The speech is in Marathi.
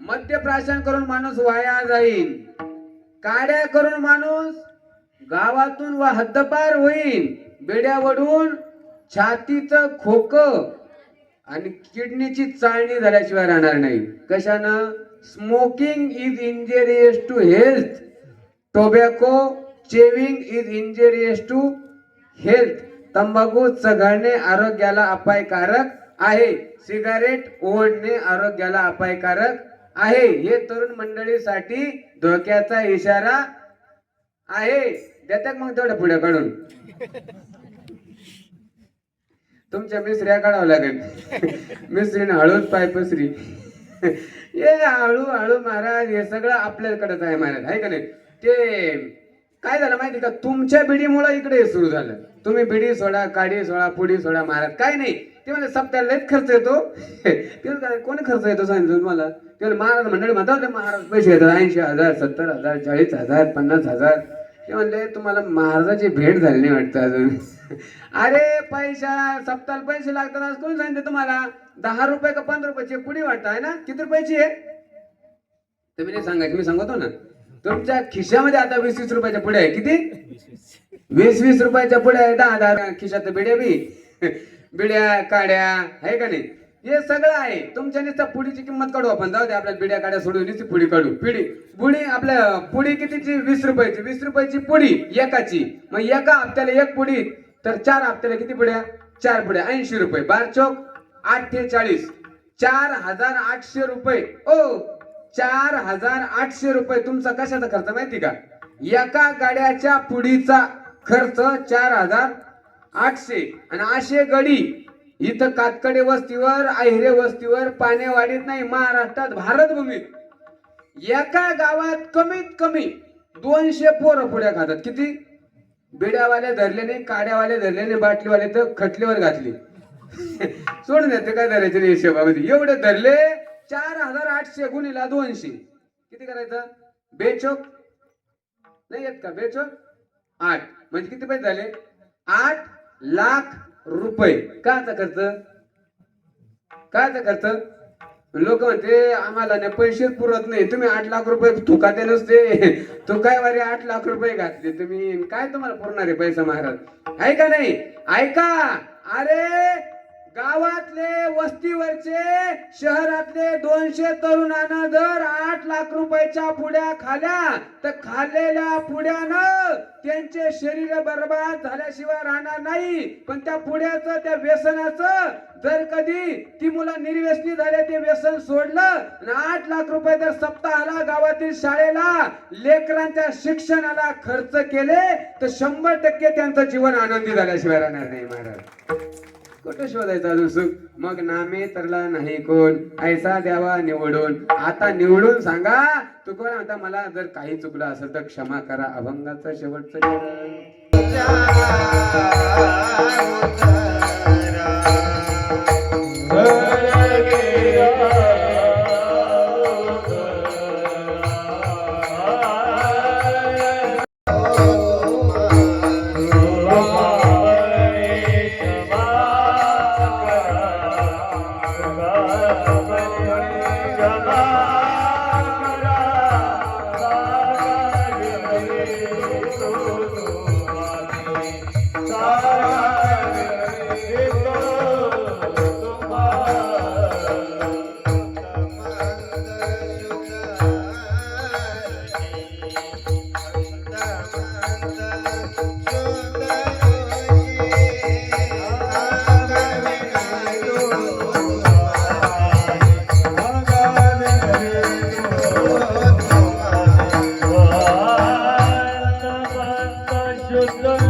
मद्यप्राशन करून माणूस वाया जाईल काड्या करून माणूस गावातून व हद्दपार होईल बेड्या वडून छातीचं खोक आणि किडनीची चाळणी झाल्याशिवाय राहणार नाही. कशानं? Smoking is injurious to health tobacco chewing is injurious to health तंबाखू चघळणे आरोग्याला अपायकारक आहे. सिगारेट ओढणे आरोग्याला अपायकारक आहे. हे तरुण मंडळीसाठी धोक्याचा इशारा आहे. देतात मग थोडं पुढे काढून. तुमच्या मिसऱ्या काढावं लागेल. मिसरीने हळूच पाय पसरी. हे हळू हळू महाराज हे सगळं आपल्याकडेच आहे महाराज. आहे का नाही? ते काय झालं माहिती का? तुमच्या बिडीमुळे इकडे सुरू झालं. तुम्ही बिडी सोडा काडी सोडा पुडी सोडा महाराज. काय नाही. ते म्हणजे सप्त्याला लयच खर्च येतो. ते काय कोणी खर्च येतो सांगितलं तुम्हाला? ते महाराज मंडळी म्हणतात महाराज पैसे येतात ऐंशी हजार सत्तर हजार चाळीस हजार पन्नास हजार. ते म्हणले तुम्हाला महाराजाची भेट झाली नाही वाटतं अजून. अरे पैसा सप्ताह पैसे लागतात आज कोण सांगितलं तुम्हाला? दहा रुपये का पंधरा रुपयाचे पुढे वाटत आहे ना? किती रुपयाची आहे तुम्ही नाही सांगायचं मी सांगतो ना. तुमच्या खिशामध्ये आता वीस वीस रुपयाच्या पुढे आहे किती? वीस वीस रुपयाच्या पुढे आहे दहा दहा खिशात बिड्या बी. बिड्या काड्या आहे का नाही? हे सगळं आहे. तुमच्या नुसतं पुडीची किंमत काढू आपण. जाऊ दे आपल्या बिड्या काड्या सोडून नुसती पुडी काढू. पिढी. पुडी आपल्या पुडी कितीची? वीस रुपयाची. वीस रुपयाची पुडी एकाची. मग एका हप्त्याला एक पुडी. तर चार हप्त्याला किती पुड्या? चार पुड्या. ऐंशी रुपये. बार चौक अठ्ठेचाळीस. चार हजार आठशे रुपये. ओ चार हजार आठशे रुपये. तुमचा कशाचा खर्च माहिती का? एका गाड्याच्या पुढीचा खर्च चार हजार आठशे आणि आशे गडी. इथं कातकडे वस्तीवर आहिरे वस्तीवर पाण्यावाडीत नाही महाराष्ट्रात भारतभूमीत एका गावात कमीत कमी दोनशे पोरं पुढ्या खातात. किती? बिड्यावाले धरल्याने काड्यावाले धरले नाही बाटलीवाले तर खटलीवर घातली. सोडून ते काय धरायचे नाही हिशोबामध्ये. एवढे धरले चार हजार आठशे गुणीला दोनशे. किती करायचं? बेचोक? नाही येत का? बेचोक? आठ. म्हणजे किती पैसे झाले? आठ लाख रुपये. कायचा खर्च? कायचा खर्च? लोक म्हणते आम्हाला ना पैसे पुरत नाही. तुम्ही आठ लाख रुपये थुकाते नसते. तो काय वारे आठ लाख रुपये घातले तुम्ही? काय तुम्हाला पुरणार आहे पैसा महाराज? ऐका नाही? ऐका. अरे गावातले वस्तीवरचे शहरातले दोनशे तरुणांना जर आठ लाख रुपयाच्या पुड्या खाल्या तर खाल्लेल्या पुड्यानं त्यांचे शरीर बर्बाद झाल्याशिवाय राहणार नाही. पण त्या पुड्याचं त्या व्यसनाचं जर कधी ती मुलं निर्व्यसनी झाले ते व्यसन सोडलं आणि आठ लाख रुपये जर सप्ताहाला गावातील शाळेला लेकरांच्या शिक्षणाला खर्च केले तर शंभर टक्के त्यांचं जीवन आनंदी झाल्याशिवाय राहणार नाही महाराज. कुठं शोधायचा दुसुख मग नामे तरला नाही कोण ऐसा द्यावा निवडून आता निवडून सांगा तू आता मला जर काही चुकलं असेल तर क्षमा करा अभंगाचं शेवटचं বলল